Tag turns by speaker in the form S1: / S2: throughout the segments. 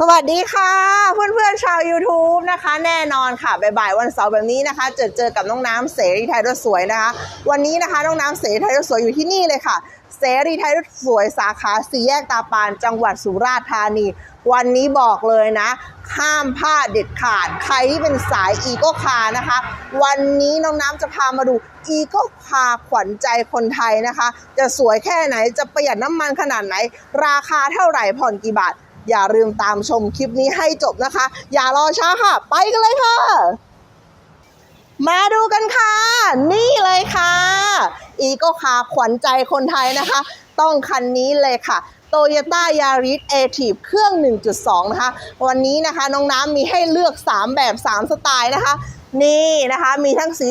S1: สวัสดีค่ะ เพื่อนๆชาว YouTube นะคะ แน่นอนค่ะบ่ายๆวันเสาร์แบบนี้นะคะเจอเจอกับน้องน้ำเสรีไทยรถสวยนะคะ วันนี้นะคะน้องน้ำเสรีไทยรถสวยอยู่ที่นี่เลยค่ะ เสรีไทยรถสวยสาขาสี่แยกตาปานจังหวัดสุราษฎร์ธานี วันนี้บอกเลยนะห้ามพลาดเด็ดขาด ใครที่เป็นสายอีโก้คานะคะ วันนี้น้องน้ำจะพามาดูอีโก้คาขวัญใจคนไทยนะคะ จะสวยแค่ไหนจะประหยัดน้ำมันขนาดไหน ราคาเท่าไหร่ผ่อนกี่บาท อย่าลืมตามชมคลิปนี้ให้จบนะคะ อย่ารอช้าค่ะ ไปกันเลยค่ะ มาดูกันค่ะ นี่เลยค่ะ อีโก้คาขวัญใจคนไทยนะคะ ต้องคันนี้เลยค่ะ Toyota Yaris a t i v เครื่อง 1.2 นะคะ วันนี้นะคะน้องน้ำมีให้เลือก 3 แบบ 3 สไตล์นะคะ นี่นะคะมีทั้งสี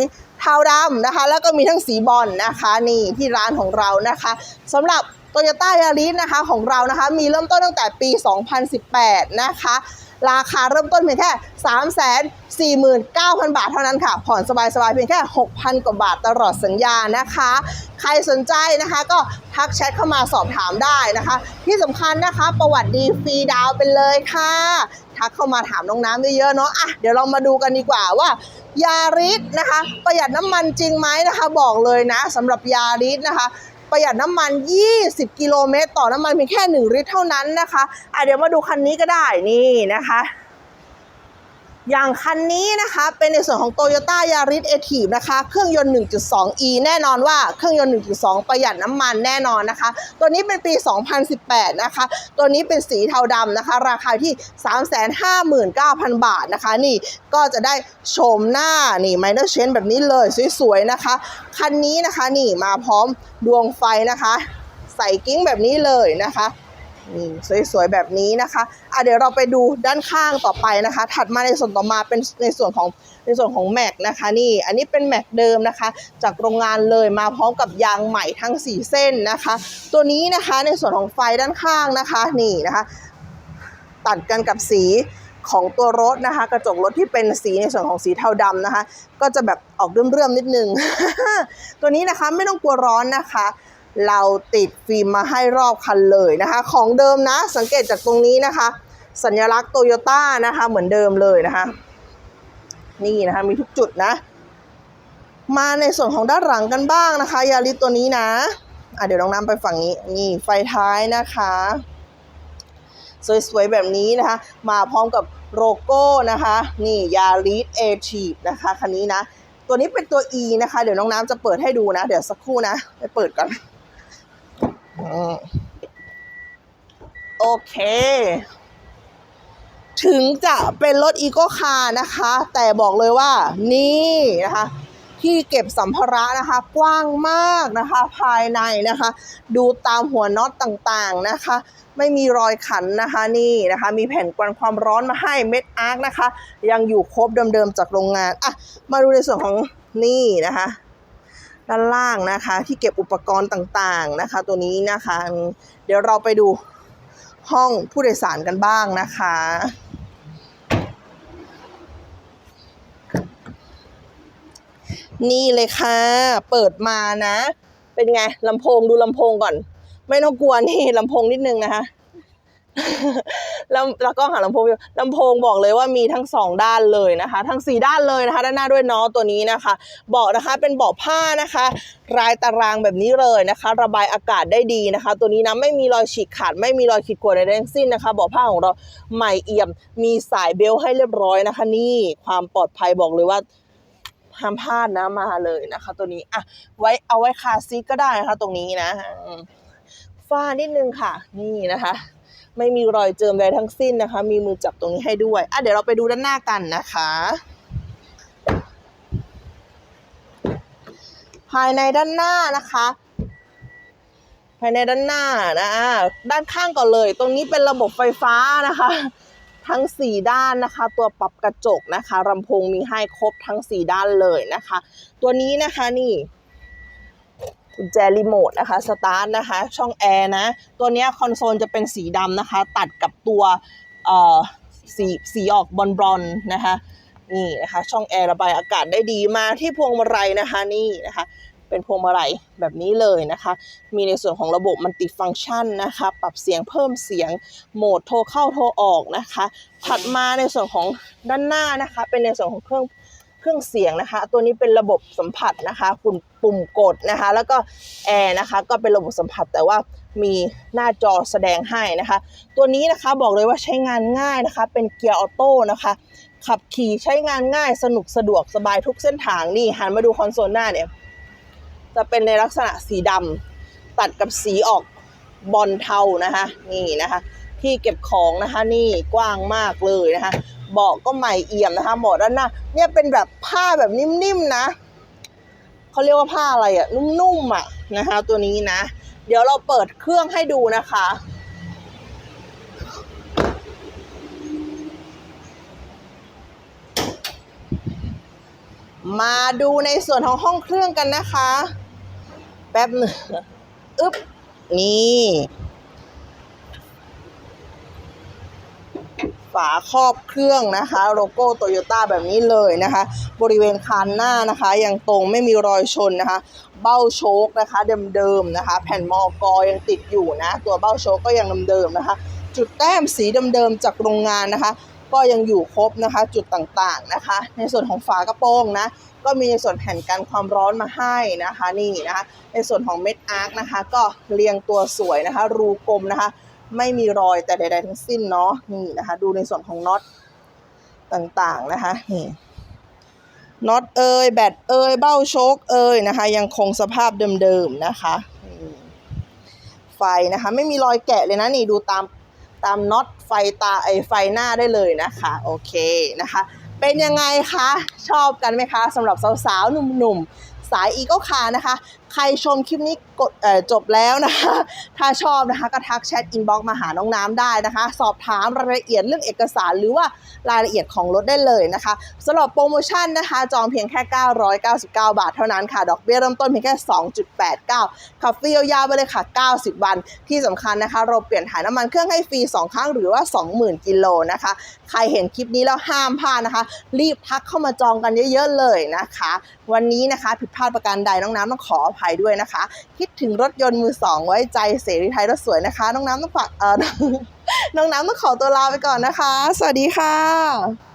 S1: เทาดำนะคะ แล้วก็มีทั้งสีบอลนะคะนี่ที่ร้านของเรานะคะสำหรับโตโยต้ายาริสนะคะของเรานะคะมีเริ่มต้นตั้งแต่ปี 2018 นะคะ ราคาเริ่มต้นเพียงแค่ 349,000 บาทเท่านั้นค่ะ ผ่อนสบายๆเพียงแค่ 6,000 กว่าบาทตลอดสัญญานะคะ ใครสนใจนะคะก็ทักแชทเข้ามาสอบถามได้นะคะ ที่สำคัญนะคะประวัติดีฟรีดาวไปเลยค่ะ ทักเข้ามาถามน้องน้ำเยอะๆเนาะอะเดี๋ยวเรามาดูกันดีกว่าว่า ยาริสนะคะ ประหยัดน้ำมันจริงไหมนะคะ บอกเลยนะสำหรับยาริสนะคะประหยัดน้ำมัน 20 กิโลเมตร ต่อน้ำมันเพียงแค่ 1 ลิตรเท่านั้นนะคะอะเดี๋ยวมาดูคันนี้ก็ได้นี่นะคะ อย่างคันนี้นะคะ เป็นในส่วนของ Toyota Yaris a t i v นะคะ เครื่องยนต์ 1.2e แน่นอนว่าเครื่องยนต์ 1.2 ประหยัดน้ำมันแน่นอนนะคะ ตัวนี้เป็นปี 2018 นะคะ ตัวนี้เป็นสีเทาดำนะคะ ราคาที่ 359,000 บาทนะคะ นี่ก็จะได้โฉมหน้า นี่ minor change แบบนี้เลย สวยๆนะคะ คันนี้นะคะนี่มาพร้อมดวงไฟนะคะ ใส่กิ้งแบบนี้เลยนะคะ นี่สวยๆแบบนี้นะคะอะเดี๋ยวเราไปดูด้านข้างต่อไปนะคะ ถัดมาในส่วนต่อมาเป็นในส่วนของในส่วนของแม็กนะคะนี่อันนี้เป็นแม็กเดิมนะคะ จากโรงงานเลยมาพร้อมกับยางใหม่ทั้ง 4 เส้นนะคะ ตัวนี้นะคะในส่วนของไฟด้านข้างนะคะนี่นะคะ ตัดกันกับสีของตัวรถนะคะ กระจกรถที่เป็นสีในส่วนของสีเทาดำนะคะ ก็จะแบบออกเรื่อมๆนิดนึง ตัวนี้นะคะไม่ต้องกลัวร้อนนะคะ เราติดฟิล์มมาให้รอบคันเลยนะคะ ของเดิมนะสังเกตจากตรงนี้นะคะ สัญลักษณ์โตโยต้านะคะเหมือนเดิมเลยนะคะ นี่นะคะมีทุกจุดนะ มาในส่วนของด้านหลังกันบ้างนะคะยาริสตัวนี้นะอะเดี๋ยวน้องน้ำไปฝั่งนี้นี่ไฟท้ายนะคะสวยๆแบบนี้นะคะ มาพร้อมกับโลโก้นะคะ นี่ยาริสเอทีนะคะคันนี้นะ ตัวนี้เป็นตัว E นะคะ เดี๋ยวน้องน้ำจะเปิดให้ดูนะ เดี๋ยวสักครู่นะ ไปเปิดก่อน โอเค ถึงจะเป็นรถอีโ c คาร์นะคะ แต่บอกเลยว่า นี่นะคะ ที่เก็บสัมภาระนะคะ กว้างมากนะคะ ภายในนะคะ ดูตามหัวน็อตต่างๆนะคะ ไม่มีรอยขันนะคะ นี่นะคะ มีแผ่นกันความร้อนมาให้เม็ดอาร์คนะคะ ยังอยู่ครบเดิมๆจากโรงงาน อะ มาดูในส่วนของนี่นะคะ ด้านล่างนะคะ ที่เก็บอุปกรณ์ต่างๆนะคะ ตัวนี้นะคะ เดี๋ยวเราไปดูห้องผู้โดยสารกันบ้างนะคะ นี่เลยค่ะ เปิดมานะ เป็นไงลำโพงดูลำโพงก่อน ไม่ต้องกลัวนี่ลำโพงนิดนึงนะคะ ล้วแล้วก็หาลำโพงอยู่ลำโพงบอกเลยว่ามีทั้งสองด้านเลยนะคะ ทั้งสี่ด้านเลยนะคะ ด้านหน้าด้วยเนาะตัวนี้นะคะ เบาะนะคะเป็นเบาะผ้านะคะ รายตารางแบบนี้เลยนะคะ ระบายอากาศได้ดีนะคะ ตัวนี้นะไม่มีรอยฉีกขาดไม่มีรอยขีดข่วนใดๆทั้งสิ้นนะคะเบาะผ้าของเราใหม่เอี่ยม มีสายเบลต์ให้เรียบร้อยนะคะ นี่ความปลอดภัยบอกเลยว่าห้ามพลาดนะมาเลยนะคะ ตัวนี้อะไว้เอาไว้คาซีก็ได้นะคะ ตรงนี้นะฝ้านิดนึงค่ะ นี่นะคะ ไม่มีรอยเจิมใดทั้งสิ้นนะคะ มีมือจับตรงนี้ให้ด้วยอะเดี๋ยวเราไปดูด้านหน้ากันนะคะ ภายในด้านหน้านะคะ ภายในด้านหน้านะด้านข้างก่อนเลย ตรงนี้เป็นระบบไฟฟ้านะคะ ทั้ง 4 ด้านนะคะ ตัวปรับกระจกนะคะลำโพงมีให้ครบทั้ง 4 ด้านเลยนะคะ ตัวนี้นะคะนี่ กุญแจรีโมทนะคะสตาร์ทนะคะ ช่องแอร์นะ ตัวนี้คอนโซลจะเป็นสีดำนะคะ ตัดกับตัวเอ่อสีสีออกบอลบอลนะคะ นี่นะคะ ช่องแอร์ระบายอากาศได้ดีมาที่พวงมาลัยนะคะนี่นะคะ เป็นพวงมาลัยแบบนี้เลยนะคะ มีในส่วนของระบบมัลติฟังชันนะคะ ปรับเสียงเพิ่มเสียงโหมดโทรเข้าโทรออกนะคะ ถัดมาในส่วนของด้านหน้านะคะ เป็นในส่วนของเครื่อง เครื่องเสียงนะคะ ตัวนี้เป็นระบบสัมผัสนะคะปุ่มปุ่มกดนะคะ แล้วก็แอร์นะคะ ก็เป็นระบบสัมผัสแต่ว่ามีหน้าจอแสดงให้นะคะ ตัวนี้นะคะบอกเลยว่าใช้งานง่ายนะคะ เป็นเกียร์ออโต้นะคะ ขับขี่ใช้งานง่ายสนุกสะดวกสบายทุกเส้นทางนี่หันมาดูคอนโซลหน้าเนี่ยจะเป็นในลักษณะสีดำตัดกับสีออกบอลเทานะคะ นี่นะคะ ที่เก็บของนะคะนี่กว้างมากเลยนะคะเบาะก็ใหม่เอี่ยมนะคะเบาะด้านหน้าเนี่ยเป็นแบบผ้าแบบนิ่มๆนะเขาเรียกว่าผ้าอะไรอะนุ่มๆอะนะคะตัวนี้นะ เดี๋ยวเราเปิดเครื่องให้ดูนะคะมาดูในส่วนของห้องเครื่องกันนะคะ แป๊บหนึ่งอึ๊บ นี่ ฝาครอบเครื่องนะคะ โลโก้โตโยต้าแบบนี้เลยนะคะ บริเวณคานหน้านะคะยังตรงไม่มีรอยชนนะคะ เบ้าโชคนะคะเดิมๆนะคะ แผ่นมอกอยังติดอยู่นะ ตัวเบ้าโชคก็ยังเดิมๆนะคะ จุดแต้มสีเดิมๆจากโรงงานนะคะ ก็ยังอยู่ครบนะคะจุดต่างๆนะคะ ในส่วนของฝากระโปรงนะก็มีในส่วนแผ่นกันความร้อนมาให้นะคะนี่นะคะ ในส่วนของเม็ดอาร์คนะคะ ก็เรียงตัวสวยนะคะ รูกลมนะคะ ไม่มีรอยแต่ใด ๆ ทั้งสิ้นเนาะนี่นะคะ ดูในส่วนของน็อตต่างๆนะคะนี่น็อตเอยแบตเอยเบ้าโชคเอยนะคะ ยังคงสภาพเดิมๆนะคะไฟนะคะ ไม่มีรอยแกะเลยนะนี่ดูตามตามน็อตไฟตาไอไฟหน้าได้เลยนะคะ โอเคนะคะ เป็นยังไงคะ ชอบกันไหมคะสำหรับสาวๆหนุ่มๆ สายอีโก้คานะคะ ใครชมคลิปนี้กดจบแล้วนะคะ ถ้าชอบนะคะก็ทักแชทอินบ็อกมาหาน้องน้ำได้นะคะ สอบถามรายละเอียดเรื่องเอกสารหรือว่ารายละเอียดของรถได้เลยนะคะสำหรับโปรโมชั่นนะคะ จองเพียงแค่ 999 บาทเท่านั้นค่ะ ดอกเบี้ยเริ่มต้นเพียงแค่ 2.89ขับฟรียาวๆไปเลยค่ะ 90 วัน ที่สำคัญนะคะ เราเปลี่ยนถ่ายน้ำมันเครื่องให้ฟรี 2 ครั้งหรือว่า 20,000 กิโลนะคะ ใครเห็นคลิปนี้แล้วห้ามพลาดนะคะ รีบทักเข้ามาจองกันเยอะๆเลยนะคะ วันนี้นะคะผิดพลาดประการใดน้องน้ำต้องขออภัยด้วยนะคะ คิดถึงรถยนต์มือสองไว้ใจเสรีไทยรถสวยนะคะ น้องน้ำต้องฝากเออน้องน้ำต้องขอตัวลาไปก่อนนะคะ สวัสดีค่ะ